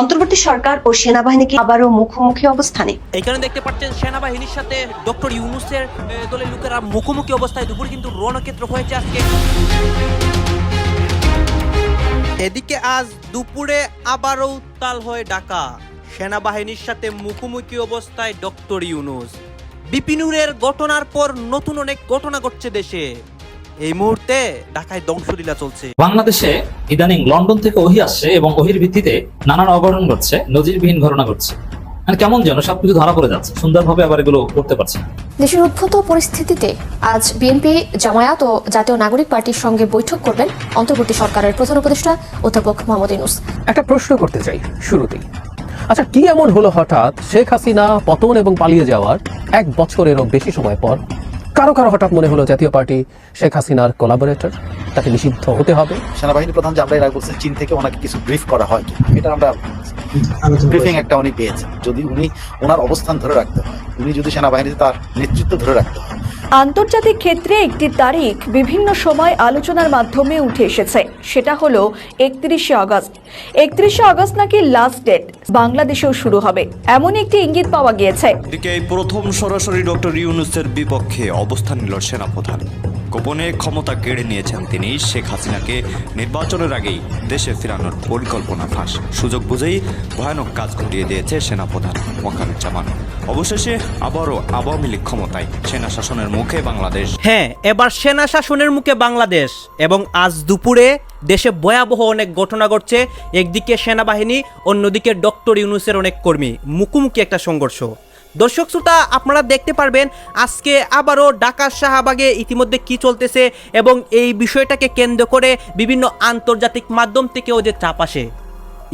অন্তর্বর্তী সরকার ও সেনাবাহিনীকে আবারও মুখোমুখি অবস্থানে। এখানে দেখতে পাচ্ছেন সেনাবাহিনীর সাথে ডক্টর ইউনুসের দলের লোকেরা মুখোমুখি অবস্থায় দুপুরে কিন্তু রণক্ষেত্র হয়েছে আজকে। এদিকে আজ দুপুরে আবারও উত্তাল হয়ে ডাকা সেনাবাহিনীর সাথে মুখোমুখি অবস্থায় ডক্টর ইউনুস। বিপিনুরের ঘটনার পর নতুন অনেক ঘটনা ঘটছে দেশে। এই মুহূর্তে ঢাকায় ধ্বংসলীলা চলছে। বাংলাদেশে ইদানিং লন্ডন থেকে ওহি আসছে এবং ওহির ভিত্তিতে নানান অঘটন ঘটছে নজিরবিহীন ঘটনা ঘটছে। মানে কেমন যেন সবকিছু ধরা পড়ে যাচ্ছে সুন্দরভাবে আবার এগুলো করতে পারছে দেশের উদ্ভূত পরিস্থিতিতে আজ বিএনপি জামায়াত ও জাতীয় নাগরিক পার্টির সঙ্গে বৈঠক করবেন অন্তর্বর্তী সরকারের প্রধান উপদেষ্টা অধ্যাপক মোহাম্মদ ইউনুস। একটা প্রশ্ন করতে চাই শুরুতেই। আচ্ছা কি এমন হলো হঠাৎ শেখ হাসিনা পতন এবং পালিয়ে যাওয়ার এক বছরেরও বেশি সময় পর? কারও কারও হঠাৎ মনে হলো জাতীয় পার্টি শেখ হাসিনার কোলাবোরেটর তাকে নিষিদ্ধ হতে হবে। সেনাবাহিনী প্রধান যে আমরা এরা বলছেন চীন থেকে ওনাকে কিছু ব্রিফ করা হয় এটা আমরা ব্রিফিং একটা উনি পেয়েছেন। যদি উনি ওনার অবস্থান ধরে রাখতে হয় উনি যদি সেনাবাহিনীতে তার নেতৃত্ব ধরে রাখতে হয় আন্তর্জাতিক ক্ষেত্রে একটি তারিখ বিভিন্ন সময় আলোচনার মাধ্যমে উঠে এসেছে। সেটা হলো একত্রিশে আগস্ট। একত্রিশে আগস্ট নাকি লাস্ট ডেট বাংলাদেশেও শুরু হবে। এমন একটি ইঙ্গিত পাওয়া গিয়েছে। এদিকে প্রথম সরাসরি ডক্টর ইউনুসের বিপক্ষে অবস্থান নিল সেনাপ্রধান। গোপনে ক্ষমতা কেড়ে নিয়েছেন তিনি শেখ হাসিনাকে। নির্বাচনের আগেই দেশে ফেরানোর পরিকল্পনা ফাঁস। সুযোগ বুঝেই ভয়ানক কাজ ঘটিয়ে দিয়েছে সেনাপ্রধান মোকানুজ্জামান অবশেষে আবারও আওয়ামী লীগ ক্ষমতায় সেনা শাসনের মুখে বাংলাদেশ। হ্যাঁ এবার সেনা শাসনের মুখে বাংলাদেশ এবং আজ দুপুরে দেশে ভয়াবহ অনেক ঘটনা ঘটছে। একদিকে সেনাবাহিনী, অন্যদিকে ডক্টর ইউনুসের অনেক কর্মী। মুখোমুখি একটা সংঘর্ষ। দর্শক শ্রোতা, আপনারা দেখতে পারবেন আজকে আবারও ঢাকার শাহবাগে ইতিমধ্যে কি চলতেছে এবং এই বিষয়টাকে কেন্দ্র করে বিভিন্ন আন্তর্জাতিক মাধ্যম থেকেও যে চাপ আসে।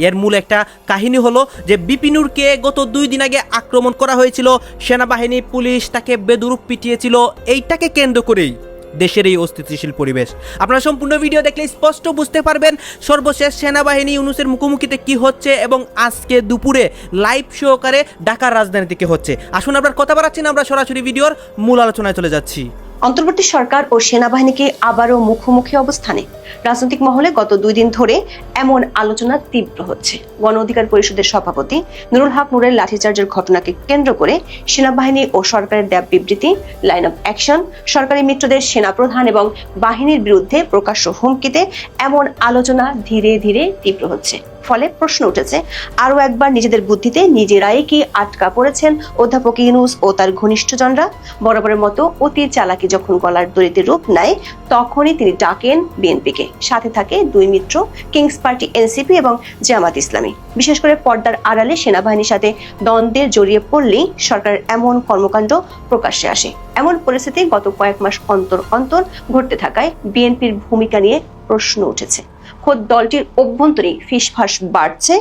এর মূল একটা কাহিনী হলো যে বিপিনুরকে গত দুই দিন আগে আক্রমণ করা হয়েছিল, সেনাবাহিনী, পুলিশ তাকে বেদুরূপ পিটিয়েছিল, এইটাকে কেন্দ্র করেই দেশের এই অস্থিতিশীল পরিবেশ। আপনারা সম্পূর্ণ ভিডিও দেখলে স্পষ্ট বুঝতে পারবেন সর্বশেষ সেনাবাহিনী ইউনুসের মুখোমুখিতে কি হচ্ছে এবং আজকে দুপুরে লাইভ সহকারে ঢাকার রাজধানী থেকে হচ্ছে। আসুন আপনার কথা বাড়াচ্ছি না, আমরা সরাসরি ভিডিওর মূল আলোচনায় চলে যাচ্ছি। অন্তর্বর্তী সরকার ও সেনাবাহিনীকে আবারও মুখোমুখি অবস্থানে। রাজনৈতিক মহলে গত দুই দিন ধরে এমন আলোচনা তীব্র হচ্ছে। গণ অধিকার পরিষদের সভাপতি নুরুল হক নুরের লাঠিচার্জের ঘটনাকে কেন্দ্র করে সেনাবাহিনী ও সরকারের দেব বিবৃতি লাইন অফ অ্যাকশন সরকারি মিত্রদের সেনাপ্রধান এবং বাহিনীর বিরুদ্ধে প্রকাশ্য হুমকিতে এমন আলোচনা ধীরে ধীরে তীব্র হচ্ছে। ফলে প্রশ্ন উঠেছে, আরও একবার নিজেদের বুদ্ধিতে নিজেরাই কি আটকা পড়েছেন অধ্যাপক ইউনুস ও তার ঘনিষ্ঠজনরা। বরাবরের মতো অতি চালাকি যখন গলার দড়িতে রূপ নেয়, তখনই তিনি ডাকেন বিএনপিকে। সাথে থাকে দুই মিত্র, কিংস পার্টি এনসিপি এবং জামাত ইসলামী। বিশেষ করে পর্দার আড়ালে সেনাবাহিনীর সাথে দ্বন্দ্বে জড়িয়ে পড়লেই সরকারের এমন কর্মকাণ্ড প্রকাশ্যে আসে। এমন পরিস্থিতি গত কয়েক মাস অন্তর অন্তর ঘটতে থাকায় বিএনপির ভূমিকা নিয়ে প্রশ্ন উঠেছে। খোদ দলটির অভ্যন্তরে ফিসফাস বাড়ছে।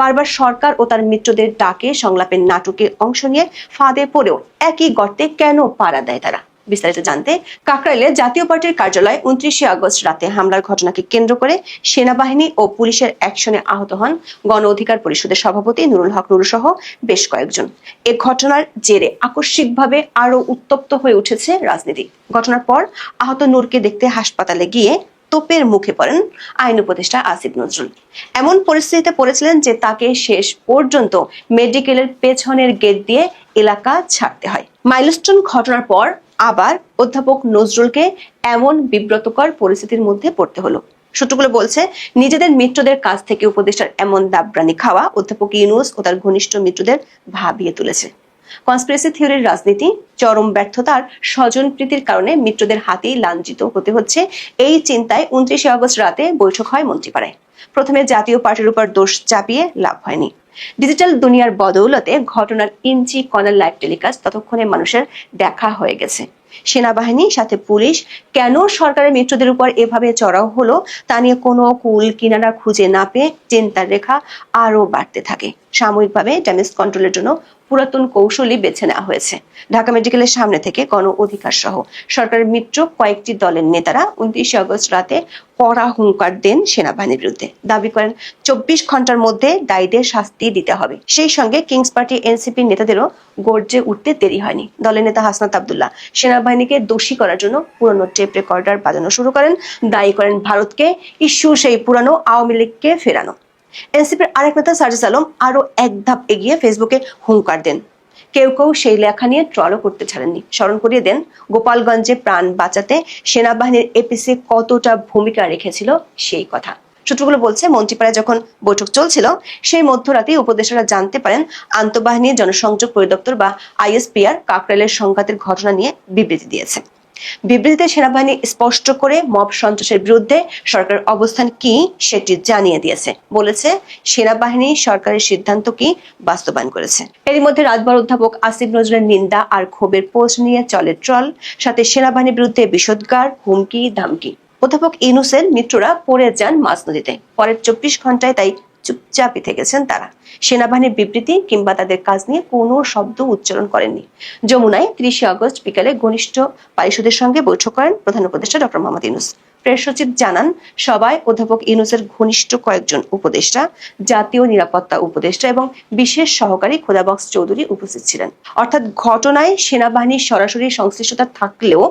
বারবার সরকার ও তার মিত্রদের ডাকে সংলাপের নাটকে অংশ নিয়ে ফাঁদে পড়েও একই গর্তে কেন পাড়া দেয় তারা? বিস্তারিত জানতে কাকরাইলে জাতীয় পার্টির কার্যালয়ে উনত্রিশে আগস্ট রাতে হামলার ঘটনাকে কেন্দ্র করে সেনাবাহিনী ও পুলিশের অ্যাকশনে আহত হন গণ অধিকার পরিষদের সভাপতি নুরুল হক নুরু সহ বেশ কয়েকজন। এ ঘটনার জেরে আকস্মিকভাবে আরও উত্তপ্ত হয়ে উঠেছে রাজনীতি। ঘটনার পর আহত নূরকে দেখতে হাসপাতালে গিয়ে তোপের মুখে পড়েন আইন উপদেষ্টা আসিফ নজরুল। এমন পরিস্থিতিতে পড়েছিলেন যে তাকে শেষ পর্যন্ত মেডিকেলের পেছনের গেট দিয়ে এলাকা ছাড়তে হয়। মাইলস্টোন ঘটনার পর আবার অধ্যাপক নজরুলকে এমন বিব্রতকর পরিস্থিতির মধ্যে পড়তে হলো। সূত্রগুলো বলছে, নিজেদের মিত্রদের কাছ থেকে উপদেষ্টার এমন দাবরানি খাওয়া অধ্যাপক ইউনুস ও তার ঘনিষ্ঠ মিত্রদের ভাবিয়ে তুলেছে। কনস্পিরেসি থিওরির রাজনীতি, চরম ব্যর্থতার স্বজন প্রীতির কারণে মিত্রদের হাতেই লাঞ্ছিত হতে হচ্ছে। এই চিন্তায় উনত্রিশে আগস্ট রাতে বৈঠক হয় মন্ত্রীপাড়ায়। প্রথমে জাতীয় পার্টির উপর দোষ চাপিয়ে লাভ হয়নি। ডিজিটাল দুনিয়ার বদৌলতে ঘটনার ইঞ্চি কণার লাইভ টেলিকাস্ট ততক্ষণে মানুষের দেখা হয়ে গেছে। সেনাবাহিনী, সাথে পুলিশ, কেন সরকারের মিত্রদের উপর এভাবে চড়াও হলো তা নিয়ে কোনো কুল কিনারা খুঁজে না পেয়ে চিন্তার রেখা আরও বাড়তে থাকে। সাময়িকভাবে ড্যামেজ কন্ট্রোলের জন্য পুরাতন কৌশলই বেছে নেওয়া হয়েছে। ঢাকা মেডিকেলের সামনে থেকে গণ অধিকার সহ সরকারের মিত্র কয়েকটি দলের নেতারা উনত্রিশে আগস্ট রাতে কড়া হুঙ্কার দেন সেনাবাহিনীর বিরুদ্ধে। দাবি করেন, চব্বিশ ঘণ্টার মধ্যে দায়ীদের শাস্তি দিতে হবে। সেই সঙ্গে কিংস পার্টি এনসিপি নেতাদেরও গর্জে উঠতে দেরি হয়নি। দলের নেতা হাসনাত আবদুল্লাহ সেনাবাহিনীকে দোষী করার জন্য পুরনো টেপ রেকর্ডার বাজানো শুরু করেন। দায়ী করেন ভারতকে, ইস্যু সেই পুরানো আওয়ামী লীগকে ফেরানো। এনসিপির আরেক নেতা সার্জিস আলম আরও এক ধাপ এগিয়ে ফেসবুকে হুঙ্কার দেন। কেউ কেউ সেই লেখা নিয়ে ট্রলও করতে ছাড়েননি। স্মরণ করিয়ে দেন, গোপালগঞ্জে প্রাণ বাঁচাতে সেনাবাহিনীর এপিসি কতটা ভূমিকা রেখেছিল সেই কথা। সূত্রগুলো বলছে, মন্ত্রীপাড়ায় যখন বৈঠক চলছিল, সেই মধ্যরাতে উপদেষ্টারা জানতে পারেন আন্তঃবাহিনী জনসংযোগ পরিদপ্তর বা আইএসপিআর কাকরাইলের সংঘাতের ঘটনা নিয়ে বিবৃতি দিয়েছে। বিবৃতিতে সেনাবাহিনী স্পষ্ট করে মব সন্ত্রাসের বিরুদ্ধে সরকারের অবস্থান কি সেটি জানিয়ে দিয়েছে। বলেছে, সেনাবাহিনী সরকারের সিদ্ধান্ত কি বাস্তবায়ন করেছে। এরই মধ্যে রাজবার অধ্যাপক আসিফ নজরুলের নিন্দা আর ক্ষোভের পোস্ট নিয়ে চলে ট্রল, সাথে সেনাবাহিনীর বিরুদ্ধে বিষোদ্গার, হুমকি, ধামকি। অধ্যাপক ইনুসের মিত্ররা পড়ে যান মাঝ নদীতে। পরের চব্বিশ ঘন্টায় তাই চুপচাপই থেকেছেন তারা। সেনাবাহিনীর বিবৃতি কিংবা তাদের কাজ নিয়ে কোনো শব্দ উচ্চারণ করেননি। যমুনায় তিরিশে আগস্ট বিকালে ঘনিষ্ঠ পারিষদের সঙ্গে বৈঠক করেন প্রধান উপদেষ্টা ডক্টর মোহাম্মদ ইউনুস। প্রেস জানান সবাই অধ্যাপক ইউনুসের ঘনিষ্ঠ কয়েকজন উপদেষ্টা, জাতীয় নিরাপত্তা উপদেষ্টা এবং বিশেষ সহকারী খোদাবক্স চৌধুরী উপস্থিত ছিলেন। অর্থাৎ ঘটনায় সেনাবাহিনীর সরাসরি সংশ্লিষ্টতা থাকলেও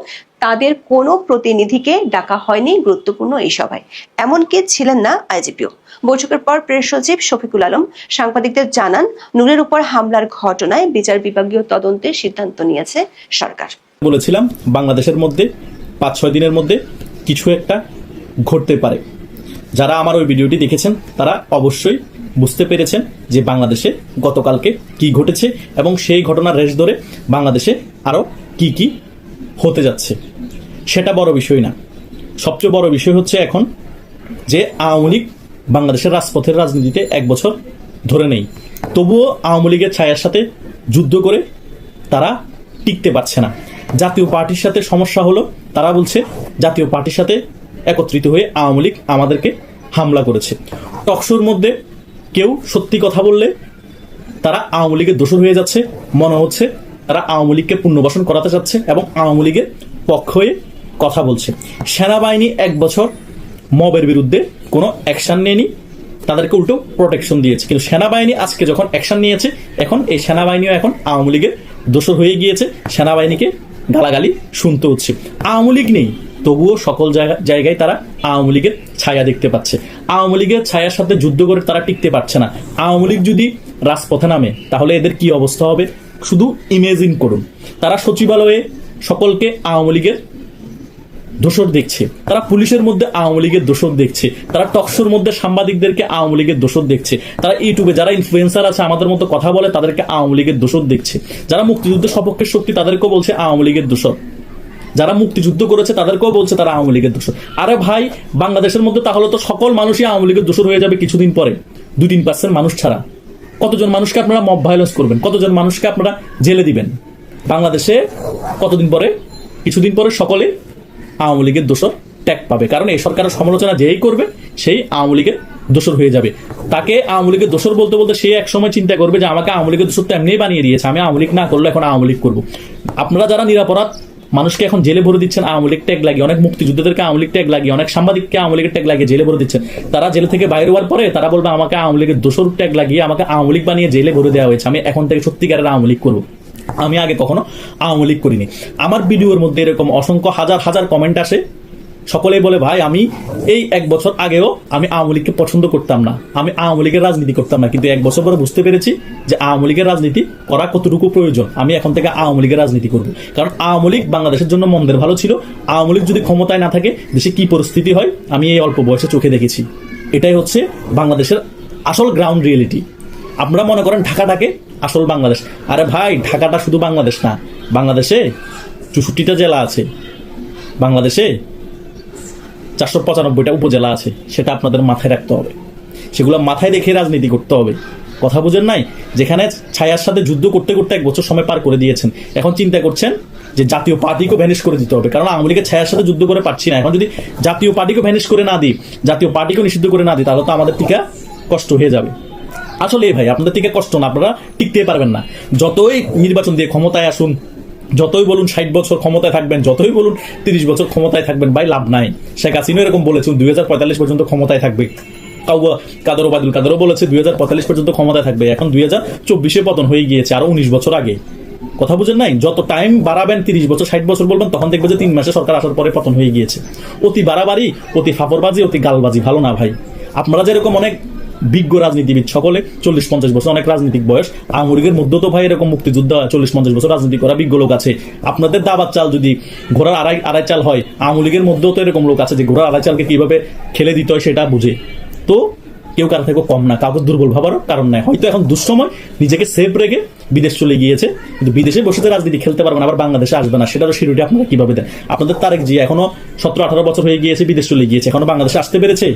তাদের কোনো প্রতিনিধিকে ডাকা হয়নি গুরুত্বপূর্ণ এই সভায়। এমনকি ছিলেন না আইজিপিও। বৈঠকের পর প্রেস সচিব শফিকুল আলম সাংবাদিকদের জানান, নূরের উপর হামলার ঘটনায় বিচার বিভাগীয় তদন্তের সিদ্ধান্ত নিয়েছে সরকার। বলেছিলাম, বাংলাদেশের মধ্যে পাঁচ ছয় দিনের মধ্যে কিছু একটা ঘটতে পারে। যারা আমার ওই ভিডিওটি দেখেছেন, তারা অবশ্যই বুঝতে পেরেছেন যে বাংলাদেশে গতকালকে কি ঘটেছে এবং সেই ঘটনার রেশ ধরে বাংলাদেশে আরও কি কি হতে যাচ্ছে। সেটা বড় বিষয় না। সবচেয়ে বড় বিষয় হচ্ছে এখন যে আওয়ামী লীগ বাংলাদেশের রাজপথের রাজনীতিতে এক বছর ধরে নেই। তবুও আওয়ামী লীগের ছায়ার সাথে যুদ্ধ করে তারা টিকতে পারছে না। জাতীয় পার্টির সাথে সমস্যা হলো, তারা বলছে জাতীয় পার্টির সাথে একত্রিত হয়ে আওয়ামী লীগ আমাদেরকে হামলা করেছে। টকশোর মধ্যে কেউ সত্যি কথা বললে তারা আওয়ামী লীগের দোষর হয়ে যাচ্ছে। মনে হচ্ছে তারা আওয়ামী লীগকে পুনর্বাসন করাতে চাচ্ছে এবং আওয়ামী লীগের পক্ষ হয়ে কথা বলছে। সেনাবাহিনী এক বছর মবের বিরুদ্ধে কোনো অ্যাকশন নেয়নি। তাদেরকে উল্টো প্রোটেকশন দিয়েছে। কিন্তু সেনাবাহিনী আজকে যখন অ্যাকশন নিয়েছে, এখন এই সেনাবাহিনীও এখন আওয়ামী লীগের দোষর হয়ে গিয়েছে। সেনাবাহিনীকে গালাগালি শুনতে হচ্ছে। আওয়ামী লীগ নেই, তবুও সকল জায়গা- জায়গায় তারা আওয়ামী লীগের ছায়া দেখতে পাচ্ছে। আওয়ামী লীগের ছায়ার সাথে যুদ্ধ করে তারা টিকতে পারছে না। আওয়ামী লীগ যদি রাজপথে নামে, তাহলে এদের কি অবস্থা হবে? শুধু ইমেজিন করুন। তারা সচিবালয়ে সকলকে আওয়ামী লীগের দোষর দেখছে। তারা পুলিশের মধ্যে আওয়ামী লীগের দোষর দেখছে। তারা টকশোর মধ্যে সাংবাদিকদেরকে আওয়ামী লীগের দোষর দেখছে। তারা ইউটিউবে যারা ইনফ্লুয়েন্সার আছে, আমাদের মতো কথা বলে, তাদেরকে আওয়ামী লীগের দোষর দেখছে। যারা মুক্তিযুদ্ধের সপক্ষের শক্তি, তাদেরকেও বলছে আওয়ামী লীগের দোষর। যারা মুক্তিযুদ্ধ করেছে, তাদেরকেও বলছে তারা আওয়ামী লীগের দোষর। আরে ভাই, বাংলাদেশের মধ্যে তাহলে তো সকল মানুষই আওয়ামী লীগের দোষর হয়ে যাবে কিছুদিন পরে। দুই তিন পার্সেন্ট মানুষ ছাড়া। কতজন মানুষকে আপনারা মব ভায়োলেন্স করবেন? কতজন মানুষকে আপনারা জেলে দিবেন? বাংলাদেশে কতদিন পরে? কিছুদিন পরে সকলে আওয়ামী লীগের দোষর ট্যাগ পাবে। কারণ এই সরকারের সমালোচনা যেই করবে, সেই আওয়ামী লীগের দোষর হয়ে যাবে। তাকে আওয়ামী লীগের দোষর বলতে বলতে সে এক সময় চিন্তা করবে যে আমাকে আওয়ামী লীগের দোষর তো এমনিই বানিয়ে দিয়েছে, আমি আওয়ামী লীগ না করলে এখন আওয়ামী লীগ করব। আপনারা যারা নিরাপরাধ, মানুষকে এখন জেলে ভরে দিচ্ছেন, আওয়ামী লীগ ট্যাগ লাগিয়ে, অনেক মুক্তিযোদ্ধাদেরকে আওয়ামী লীগ ট্যাগ লাগিয়ে, অনেক সাংবাদিককে আওয়ামী লীগের ট্যাগ লাগিয়ে জেলে ভরে দিচ্ছেন, তারা জেলে থেকে বাইরে হওয়ার পরে তারা বলবে, আমাকে আওয়ামী লীগের দোষর ট্যাগ লাগিয়ে, আমাকে আওয়ামী লীগ বানিয়ে জেলে ভরে দেওয়া হয়েছে, আমি এখন থেকে সত্যিকারের আওয়ামী লীগ করব। আমি আগে কখনো আওয়ামী লীগ করিনি। আমার ভিডিওর মধ্যে এরকম অসংখ্য হাজার হাজার কমেন্ট আসে। সকলেই বলে, ভাই, আমি এই এক বছর আগেও আমি আওয়ামী লীগকে পছন্দ করতাম না। আমি আওয়ামী লীগের রাজনীতি করতাম না। কিন্তু এক বছর পরে বুঝতে পেরেছি যে আওয়ামী লীগের রাজনীতি করা কতটুকু প্রয়োজন। আমি এখন থেকে আওয়ামী লীগের রাজনীতি করব। কারণ আওয়ামী লীগ বাংলাদেশের জন্য মন্দের ভালো ছিল। আওয়ামী লীগ যদি ক্ষমতায় না থাকে, দেশে কি পরিস্থিতি হয়? আমি এই অল্প বয়সে চোখে দেখেছি। এটাই হচ্ছে বাংলাদেশের আসল গ্রাউন্ড রিয়েলিটি আপনারা মনে করেন ঢাকাটাকে আসল বাংলাদেশ। আরে ভাই, ঢাকাটা শুধু বাংলাদেশ না, বাংলাদেশে চৌষট্টিটা জেলা আছে। বাংলাদেশে চারশো পঁচানব্বইটা উপজেলা আছে, সেটা আপনাদের মাথায় রাখতে হবে। সেগুলো মাথায় রেখে রাজনীতি করতে হবে। কথা বুঝেন নাই? যেখানে ছায়ার সাথে যুদ্ধ করতে করতে এক বছর সময় পার করে দিয়েছেন, এখন চিন্তা করছেন যে জাতীয় পার্টিকেও ভ্যানিশ করে দিতে হবে। কারণ আওয়ামী লীগের ছায়ার সাথে যুদ্ধ করে পারছি না। এখন যদি জাতীয় পার্টিকেও ভ্যানিশ করে না দিই, জাতীয় পার্টিকেও নিষিদ্ধ করে না দিই, তাহলে তো আমাদের টিকা কষ্ট হয়ে যাবে। আসলে ভাই, আপনাদের থেকে কষ্ট না, আপনারা টিকতে পারবেন না। যতই নির্বাচন দিয়ে ক্ষমতায় আসুন, যতই বলুন ষাট বছর ক্ষমতায় থাকবেন, যতই বলুন তিরিশ বছর ক্ষমতায় থাকবেন, ভাই, লাভ নাই। শেখ হাসিনা এরকম বলেছেন, দুই হাজার পঁয়তাল্লিশ পর্যন্ত ক্ষমতায় থাকবে। কাউ কাদর বাদুল, কাদরও বলেছে দুই হাজার পঁয়তাল্লিশ পর্যন্ত ক্ষমতায় থাকবে। এখন দুই হাজার চব্বিশে পতন হয়ে গিয়েছে আরও উনিশ বছর আগে। কথা বুঝেন নাই? যত টাইম বাড়াবেন, তিরিশ বছর, ষাট বছর বলবেন, তখন দেখবে যে তিন মাসে সরকার আসার পরে পতন হয়ে গিয়েছে। অতি বাড়াবাড়ি, অতি ফাপরবাজি অতি গালবাজি, ভালো না ভাই। আপনারা যেরকম অনেক বিজ্ঞ রাজনীতিবিদ সকলে, চল্লিশ পঞ্চাশ বছর, অনেক রাজনৈতিক বয়স। আওয়ামী লীগের মধ্যে তো ভাই এরকম মুক্তিযুদ্ধ চল্লিশ পঞ্চাশ বছর রাজনীতি করা বিজ্ঞ লোক আছে। আপনাদের দাবার চাল যদি ঘোড়ার আড়াই আড়াই চাল হয় আওয়ামী লীগের মধ্যেও তো এরকম লোক আছে যে ঘোড়ার আড়াই চালকে কীভাবে খেলে দিতে হয় সেটা বুঝে। তো কেউ কারও থেকে কম না, কাউকে দুর্বল ভাবারও কারণ নাই। হয়তো এখন দুঃসময় নিজেকে সেফ রেখে বিদেশ চলে গিয়েছে, কিন্তু বিদেশে বসে তো রাজনীতি খেলতে পারবে না, আবার বাংলাদেশে আসবে না, সেটারও শিরুটি আপনারা কীভাবে দেন? আপনাদের তারেক জি এখনও সতেরো, আঠারো বছর হয়ে গিয়েছে, বিদেশ চলে গিয়েছে, এখনও বাংলাদেশে আসতে পেরেছে?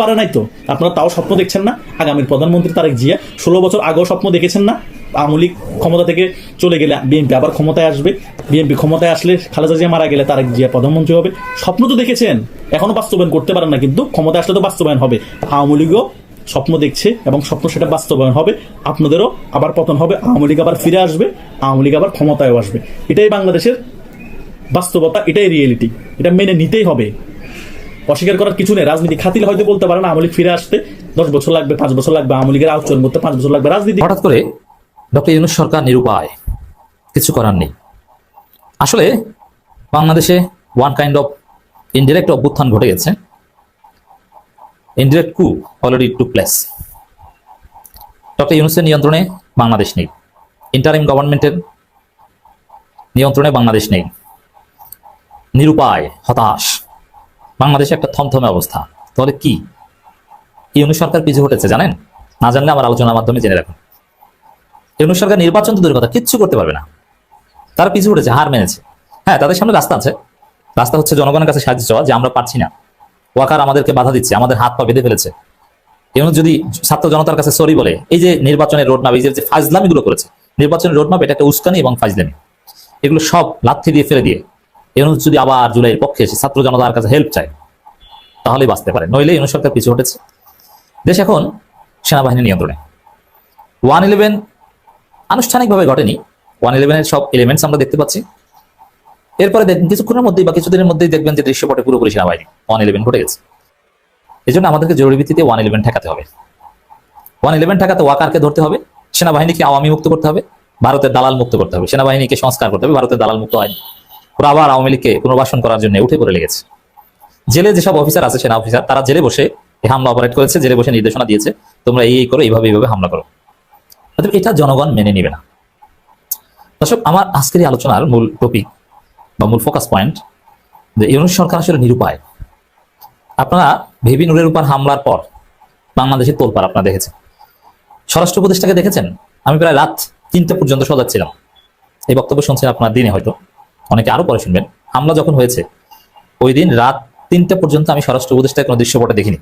পারে নাই তো। আপনারা তাও স্বপ্ন দেখছেন না? আগামীর প্রধানমন্ত্রী তারেক জিয়া ষোলো বছর আগেও স্বপ্ন দেখেছেন না? আওয়ামী লীগ ক্ষমতা থেকে চলে গেলে বিএনপি আবার ক্ষমতায় আসবে। বিএনপি ক্ষমতায় আসলে খালেদা জিয়া মারা গেলে তারেক জিয়া প্রধানমন্ত্রী হবে। স্বপ্ন তো দেখেছেন, এখনও বাস্তবায়ন করতে পারেন না, কিন্তু ক্ষমতায় আসলে তো বাস্তবায়ন হবে। আওয়ামী লীগও স্বপ্ন দেখছে এবং স্বপ্ন সেটা বাস্তবায়ন হবে। আপনাদেরও আবার পতন হবে, আওয়ামী লীগ আবার ফিরে আসবে, আওয়ামী লীগ আবার ক্ষমতায়ও আসবে। এটাই বাংলাদেশের বাস্তবতা, এটাই রিয়েলিটি এটা মেনে নিতেই হবে। অস্বীকার করার কিছু নেই। রাজনীতি খাতিলে হয়তো বলতে পারেন আওয়ামী লীগ ফিরে আসতে দশ বছর লাগবে, পাঁচ বছর লাগবে, আওয়ামী লীগের আলোচনা করতে পাঁচ বছর লাগবে, রাজনীতি হঠাৎ করে ডক্টর ইউনুস সরকার নিরুপায়। কিছু করার নেই। আসলে বাংলাদেশে ওয়ান কাইন্ড অফ ইনডিরেক্ট অভ্যুত্থান ঘটে গেছে। ইনডিরেক্ট কু অলরেডি টু প্লেস ডক্টর ইউনুসের নিয়ন্ত্রণে বাংলাদেশ নেই। ইন্টারিম গভর্নমেন্টের নিয়ন্ত্রণে বাংলাদেশ নেই। নিরুপায়, হতাশ। বাংলাদেশে একটা থমথমে অবস্থা। তাহলে কি? ইউনুস সরকার পিছু হটেছে, জানেন? না জানলে আমার আলোচনার মাধ্যমে জেনে রাখুন। ইউনুস সরকার নির্বাচন তো দূরের কিচ্ছু করতে পারবে না। তারা পিছু উঠেছে হার মেনেছে। হ্যাঁ তাদের সামনে রাস্তা আছে। রাস্তা হচ্ছে জনগণের কাছে সাহায্য চাওয়া, যে আমরা পারছি না। ওয়াকার আমাদেরকে বাধা দিচ্ছে, আমাদের হাত পা বেঁধে ফেলেছে। ইউনুস যদি ছাত্র জনতার কাছে সরি বলে, এই যে নির্বাচনের রোডম্যাপ, এই যে যে ফাজলামিগুলো করেছে, নির্বাচনের রোডম্যাপ, এটা একটা উস্কানি এবং ফাজলামি। এগুলো সব লাথি দিয়ে ফেলে দিয়ে ইউনুস যদি আবার জুলাইয়ের পক্ষে এসে ছাত্র জনতার কাছে হেল্প চায়, তাহলেই বাঁচতে পারে। নইলে ইউনুস সরকার পিছু হটেছে। দেশ এখন সেনাবাহিনীর নিয়ন্ত্রণে। ওয়ান ইলেভেন আনুষ্ঠানিকভাবে ঘটেনি। ওয়ান ইলেভেনের সব এলিমেন্টস আমরা দেখতে পাচ্ছি। এরপরে কিছুক্ষণের মধ্যেই বা কিছুদিনের মধ্যেই দেখবেন যে দৃশ্যপটে পুরোপুরি সেনাবাহিনী ওয়ান ইলেভেন ঘটে গেছে। এই জন্য আমাদেরকে জরুরি ভিত্তিতে ওয়ান ইলেভেন ঠেকাতে হবে। ওয়ান ইলেভেন ঠেকাতে ওয়াকারকে ধরতে হবে। সেনাবাহিনীকে আওয়ামী মুক্ত করতে হবে। ভারতের দালাল মুক্ত করতে হবে। সেনাবাহিনীকে সংস্কার করতে হবে। ভারতের দালাল মুক্ত হয়নি। ওরা আবার আওয়ামী লীগকে পুনর্বাসন করার জন্য উঠে পড়ে লেগেছে। জেলে যেসব অফিসার আছে, সেনা অফিসার তারা জেলে বসে হামলা অপারেট করেছে, জেলে বসে নির্দেশনা দিয়েছে, তোমরা এই করো, এইভাবে এইভাবে হামলা করো। এটা জনগণ মেনে নিবে না। দর্শক, আমার আজকের আলোচনার মূল টপিক বা মূল ফোকাস পয়েন্ট যে ইউনুস সরকার আসলে নিরুপায়। আপনারা ভেবি নুরের উপর হামলার পর বাংলাদেশের তোলপার আপনারা দেখেছেন। স্বরাষ্ট্র উপদেষ্টাকে দেখেছেন? আমি প্রায় রাত তিনটে পর্যন্ত সজাগ ছিলাম। এই বক্তব্য শুনছেন আপনার দিনে হয়তো। অনেকে আরও পরে শুনবেন, হামলা যখন হয়েছে, ওই দিন রাত তিনটা পর্যন্ত আমি স্বরাষ্ট্র উপদেষ্টার কোনো দৃশ্যপটে দেখিনি।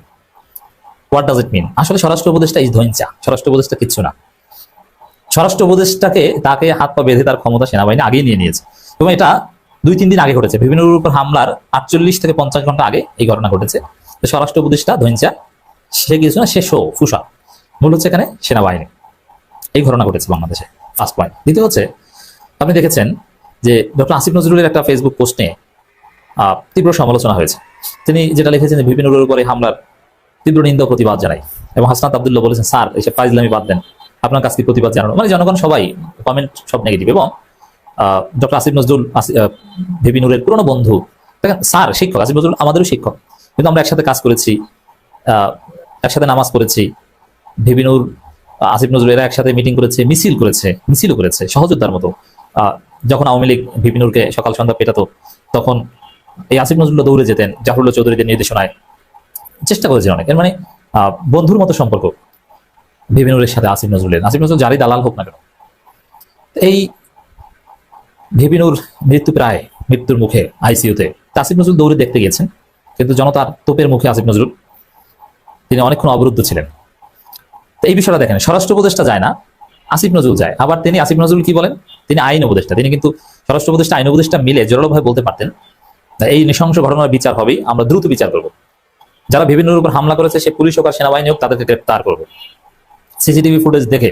হোয়াট ডাজ ইট মিন আসলে স্বরাষ্ট্র উপদেষ্টা ইজ ধৈঞ্চা স্বরাষ্ট্র উপদেষ্টা কিচ্ছু না। স্বরাষ্ট্র উপদেষ্টাকে তাকে হাত পা বেঁধে তার ক্ষমতা সেনাবাহিনী আগেই নিয়ে নিয়েছে। এবং এটা দুই তিন দিন আগে ঘটেছে, বিভিন্ন উপর হামলার আটচল্লিশ থেকে পঞ্চাশ ঘণ্টা আগে এই ঘটনা ঘটেছে। স্বরাষ্ট্র উপদেষ্টা ধৈঞ্চা সে কিছু না, সে শো, ফুসা। মূল হচ্ছে এখানে সেনাবাহিনী। এই ঘটনা ঘটেছে বাংলাদেশে ফার্স্ট পয়েন্ট দ্বিতীয় হচ্ছে, আপনি দেখেছেন যে ডক্টর আসিফ নজরুলের একটা ফেসবুক পোস্ট তীব্র সমালোচনা হয়েছে। তিনি যেটা লিখেছেন বিভিন্ন উপরে হামলার তীব্র নিন্দা প্রতিবাদ জানাই এবং হাসনাত আবদুল্লাহ বলেছেন, স্যার এসে ফাইজলামি বাদ দেন। আপনার কাছে কি প্রতিবাদ জানানো মানে জনগণ সবাই কমেন্ট সব নেগেটিভ এবং ডক্টর আসিফ নজরুল ভিবি নুরের পুরনো বন্ধু স্যার শিক্ষক, আসিফ নজরুল আমাদেরও শিক্ষক। কিন্তু আমরা একসাথে কাজ করেছি একসাথে নামাজ পড়েছি। ভিবিনুর আসিফ নজরুল এরা একসাথে মিটিং করেছে, মিছিল করেছে, মিছিলও করেছে, সহযোদ্ধার মতো। যখন আওয়ামী লীগ ভিবিনুরকে সকাল সন্ধ্যা পেটাতো, তখন এই আসিফ নজরুল দৌড়ে যেতেন, জাফরুল্লাহ চৌধুরীদের নির্দেশনায়। চেষ্টা করেছেন অনেক এর মানে বন্ধুর মতো সম্পর্ক ভিবিনুরের সাথে আসিফ নজরুলের। আসিফ নজরুল যারই দালাল হোক না কেন। এই ভিবিনুর মৃত্যু প্রায় মৃত্যুর মুখে আইসিইউতে। আসিফ নজরুল দৌড়ে দেখতে গিয়েছেন, কিন্তু জনতার তোপের মুখে আসিফ নজরুল, তিনি অনেকক্ষণ অবরুদ্ধ ছিলেন। তো এই বিষয়টা দেখেন, স্বরাষ্ট্র উপদেষ্টা যায় না, আসিফ নজরুল যায়। আবার তিনি আসিফ নজরুল কি বলেন? তিনি আইন উপদেষ্টা। তিনি কিন্তু স্বরাষ্ট্র উপদেষ্টা, আইন উপদেষ্টা মিলে জোরালোভাবে বলতে পারতেন, এই নৃশংস ঘটনার বিচার হবেই আমরা দ্রুত বিচার করব। যারা বিভিন্ন উপর হামলা করেছে, সে পুলিশ হোক আর সেনাবাহিনী হোক, তাদেরকে গ্রেপ্তার করব। সিসিটিভি ফুটেজ দেখে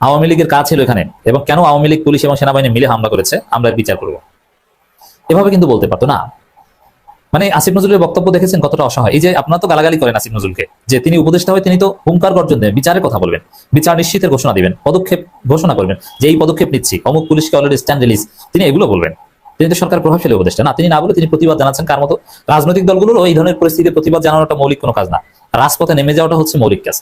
আওয়ামী লীগের কাজ ছিল এখানে, এবং কেন আওয়ামী লীগ, পুলিশ এবং সেনাবাহিনী মিলে হামলা করেছে, আমরা বিচার করব। এভাবে কিন্তু বলতে পারতো না। মানে আসিফ নজরুলের বক্তব্য দেখেছেন কতটা অসহায়। এই যে আপনারা তো গালাগালি করেন আসিফ নজরুলকে, যে তিনি উপদেষ্টা হয়ে তিনি তো হুঙ্কার গর্জন দেন, বিচারের কথা বলবেন, বিচার নিশ্চিতের ঘোষণা দিবেন, পদক্ষেপ ঘোষণা করবেন, যে এই পদক্ষেপ নিচ্ছি, অমুক পুলিশকে অলরেডি স্ট্যান্ড রিলিজ তিনি এগুলো বলবেন। তিনি তো সরকার প্রভাবশালী উপদেষ্টা, না, তিনি না বলে তিনি প্রতিবাদ জানাচ্ছেন কার মতো? রাজনৈতিক দলগুলোর এই ধরনের পরিস্থিতির প্রতিবাদ জানানোটা মৌলিক কোনো কাজ না। রাজপথে নেমে যাওয়াটা হচ্ছে মৌলিক কাজ।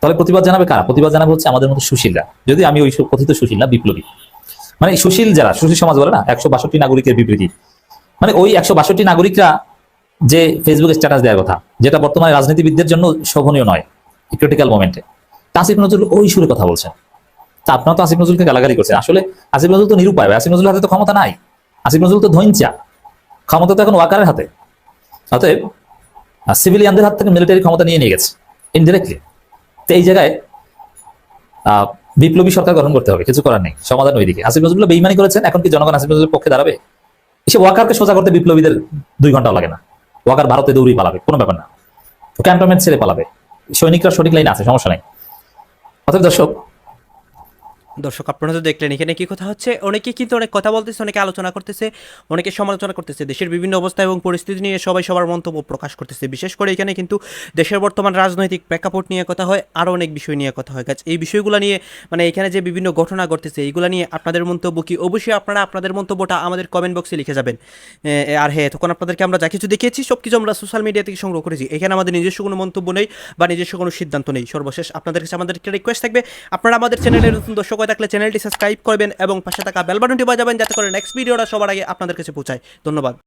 তাহলে প্রতিবাদ জানাবে কারা? প্রতিবাদ জানাবে হচ্ছে আমাদের মতো সুশীলরা। যদি আমি ওই কথিত সুশীল না, বিপ্লবী। মানে সুশীল যারা, সুশীল সমাজ বলে না, একশো বাষট্টি নাগরিকের বিবৃতি। মানে ওই একশো বাষট্টি নাগরিকরা যে ফেসবুকে স্ট্যাটাস দেওয়ার কথা, যেটা বর্তমানে রাজনীতিবিদদের জন্য শোভনীয় নয় ক্রিটিক্যাল মোমেন্টে আসিফ নজরুল ওই সুরে কথা বলছেন তা আপনারা তো আসিফ নজরুলকে গালাগালি করছেন। আসলে আসিফ নজরুল তো নিরুপায়। আসিফ নজরুল হাতে তো ক্ষমতা নাই। আসিফ নজরুল তো ধৈঞ্চা ক্ষমতা তো এখন ওয়াকারের হাতে। অতএব সিভিলিয়ানদের হাত থেকে মিলিটারি ক্ষমতা নিয়ে নিয়ে গেছে ইনডিরেক্টলি তো এই জায়গায় বিপ্লবী সরকার গঠন করতে হবে, কিছু করার নেই, সমাধান ওইদিকে। আসিফ নজরুল বেইমানি করেছেন, এখন কি জনগণ আসিফ নজরুলের পক্ষে দাঁড়াবে? এসে ওয়াকারকে সোজা করতে বিপ্লবীদের দুই ঘন্টাও লাগে না। ওয়াকার ভারতে দৌড়ি পালাবে, কোনো ব্যাপার না। ক্যান্টনমেন্ট ছেড়ে পালাবে। সৈনিকরা সঠিক লাইন আছে, সমস্যা নাই। অথবা দর্শক দর্শক, আপনারা তো দেখলেন, এখানে কি কথা হচ্ছে? অনেকে কিন্তু অনেক কথা বলতেছে, অনেকে আলোচনা করতেছে, অনেকে সমালোচনা করতেছে। দেশের বিভিন্ন অবস্থা এবং পরিস্থিতি নিয়ে সবাই সবার মন্তব্য প্রকাশ করতেছে। বিশেষ করে এখানে কিন্তু দেশের বর্তমান রাজনৈতিক প্রেক্ষাপট নিয়ে কথা হয় আরও অনেক বিষয় নিয়ে কথা হয়। গাছ, এই বিষয়গুলো নিয়ে মানে এখানে যে বিভিন্ন ঘটনা ঘটতেছে, এইগুলো নিয়ে আপনাদের মন্তব্য কি? অবশ্যই আপনারা আপনাদের মন্তব্যটা আমাদের কমেন্ট বক্সে লিখে যাবেন। আর হ্যাঁ তখন আপনাদেরকে আমরা যা কিছু দেখিয়েছি, সব কিছু আমরা সোশ্যাল মিডিয়া থেকে সংগ্রহ করেছি। এখানে আমাদের নিজস্ব কোনো মন্তব্য নেই বা নিজস্ব কোনো সিদ্ধান্ত নেই। সর্বশেষ আপনাদের কাছে আমাদের একটা রিকোয়েস্ট থাকবে। আপনারা আমাদের চ্যানেলের নতুন দর্শক হয়ে থাকলে চ্যানেলটি সাবস্ক্রাইব করবেন এবং পাশে থাকা বেল বাটনটি বাজাবেন যাতে করে নেক্সট ভিডিওটা সবার আগে আপনাদের কাছে পৌঁছায়। ধন্যবাদ।